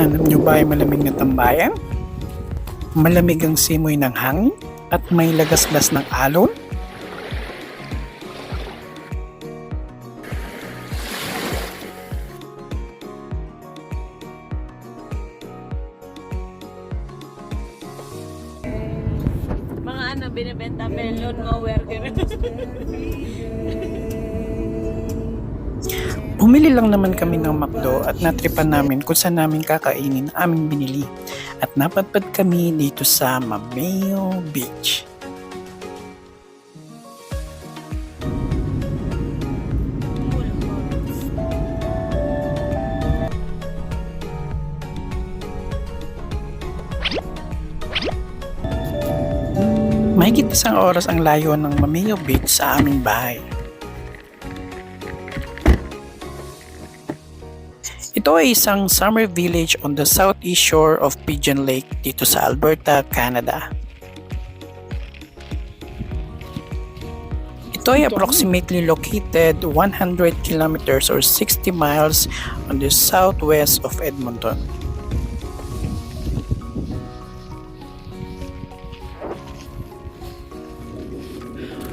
Hanap nyo ba ay malamig na tambayan? Malamig ang simoy ng hangin at may lagaslas ng alon? Bumili lang naman kami ng McDo at natripan namin kung saan namin kakainin ang aming binili. At napadpad kami dito sa Mameo Beach. Mahigit isang oras ang layo ng Mameo Beach sa aming bahay. Ito ay isang summer village on the southeast shore of Pigeon Lake dito sa Alberta, Canada. Ito ay approximately located 100 kilometers or 60 miles on the southwest of Edmonton.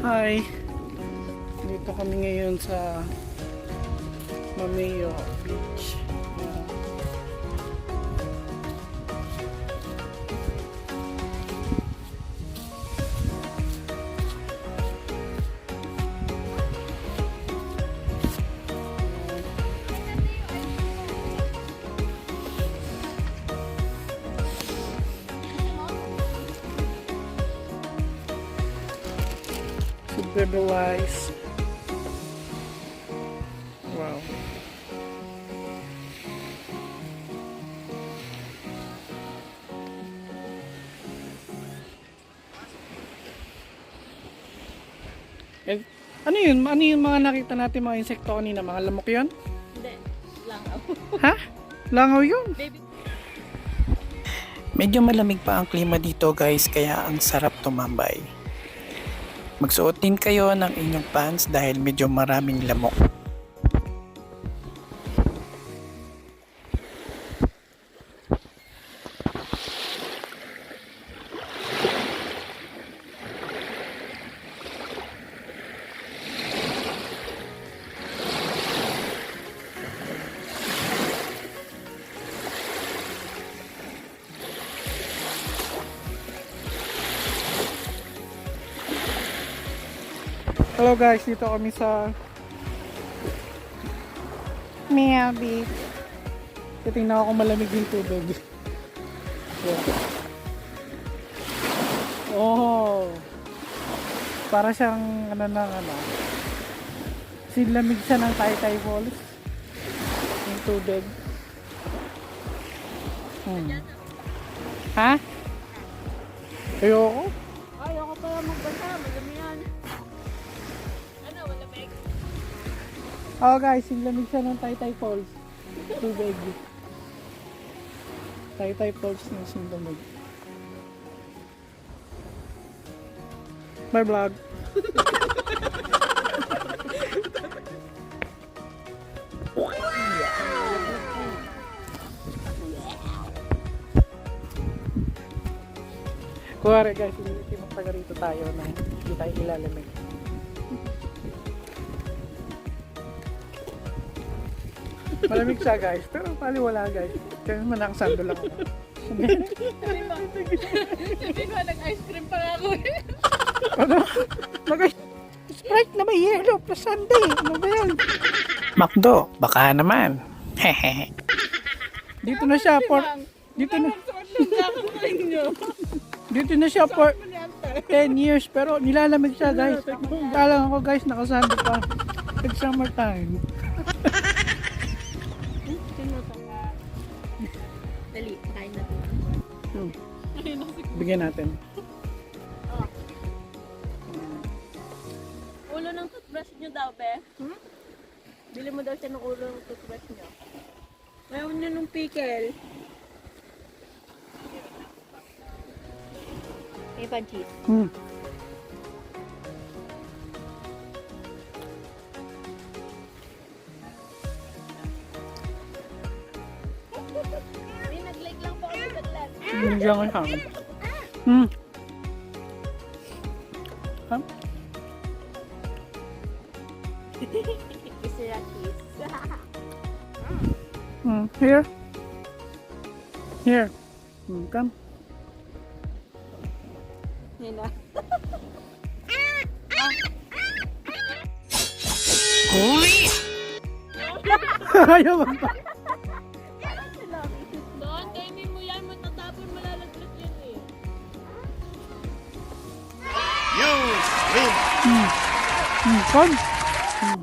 Hi! Dito kami ngayon sa Mameo Super wise. Wow. Eh, ano yun? Ano yung mga nakita natin mga insekto kanina? Mga lamok yun? Hindi, lang ako. Ha? Langaw yun? Baby, Medyo malamig pa ang klima dito guys kaya ang sarap tumambay. Magsuot din kayo ng inyong pants dahil medyo maraming lamok. Hello guys, dito kami sa Mia Beach. Titingnan ako malamig yung tubig. Oh. Para siyang ano na ano. Sinlamig siya ng Taytay Falls. Yung tubig. Hmm. Ha? Ayoko Oh guys, yung lamig siya ng Taytay Falls. Tubig. Taytay Falls na yung lamig. My vlog. Kuwari guys, hindi magtaga rito tayo na hindi tayo ilalamig. Malamig siya guys, pero pali wala guys. Kaya naman nakasando lang ako. Sabi ko, nag-ice cream pa nga ako eh. Ano? Nag- Sprite na may yellow pa Sunday. Ano ba yan? Makdo, baka naman. Hehehe. dito na siya for dito na dito na siya for 10 years pero nilalamig siya guys. Kala ko guys nakasando pa. It's summertime. Sino to? Dali, kain na to. Hmm. Bigyan natin. Ulo ng toothbrush nyo daw, be? Hmm? Bili mo daw siya ng ulo ng toothbrush nyo. Mayroon nyo nung pickle. May panchis. Hmm. Siya. Hmm. Ha? Gusto niya kiss. Hmm. Here. Here. Hmm. Come. Yan na. Ayaw mo Hmm. Come. Hmm.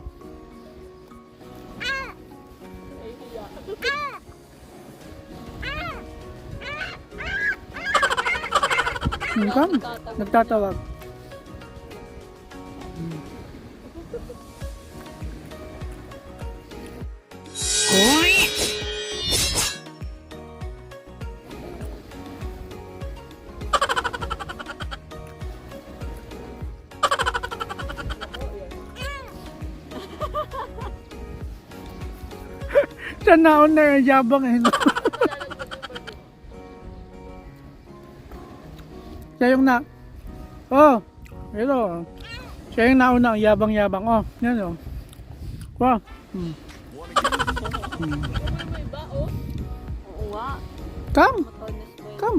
Hmm. Come. Nagtatawag. Siya naon na yung yabang eh. Siya yung na... Oh! Ito. Siya yung nauna, ang yabang-yabang. Oh, yan oh. Wow. Hmm. Oh? Nga. Come! Come!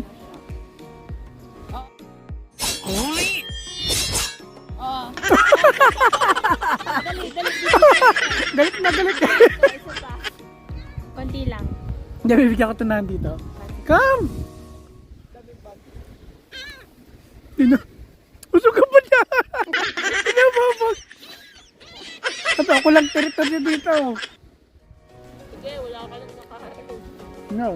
Oh. Galit na galit. Hindi, bibigyan ko ito na dito. Come! Tino. Usog ka pa niya. Pinababag. At ako lang teritoryo dito. Sige, wala ka lang nakakaroon. No.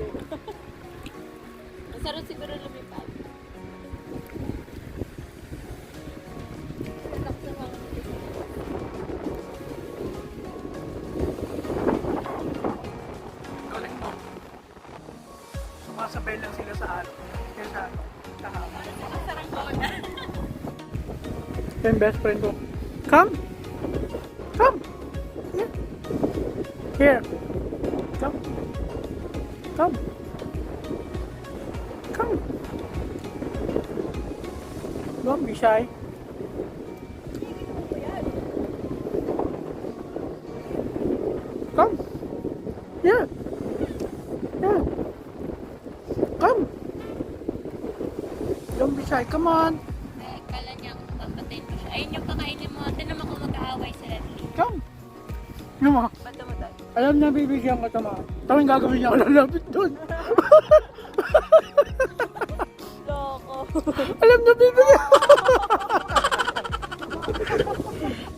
Masarap siguro lumipad. Sumasabay lang sila sa ano. Kaya sa. Kahama. Masarap ko na. Ito yung best friend ko. Come! Come! Here. Here. Come. Come. Come. Don't be shy. Come. Here. Here. Come. Don't be shy. Come on. Eh, kala niya papatayin mo siya. Ayun yung kakainin mo. Tinan mo kung mag-aaway sila. Come. Ano mo? Alam niya bibigyan ko tama. Ito yung gagawin niya ako lalapit doon. Loko. Alam niya bibigyan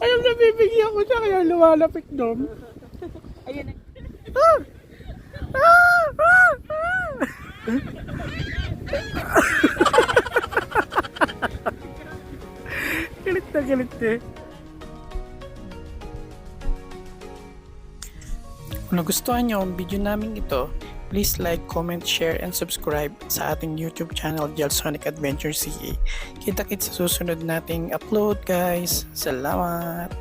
Alam niya bibigyan ko siya kaya lumalapit doon. Ayun na. Ah! Ah! Ah! Ah! galit na galit eh. Kung nagustuhan niyo ang video namin ito, please like, comment, share, and subscribe sa ating YouTube channel, Gelsonic Adventure CA. Kita-kits sa susunod nating upload, guys. Salamat!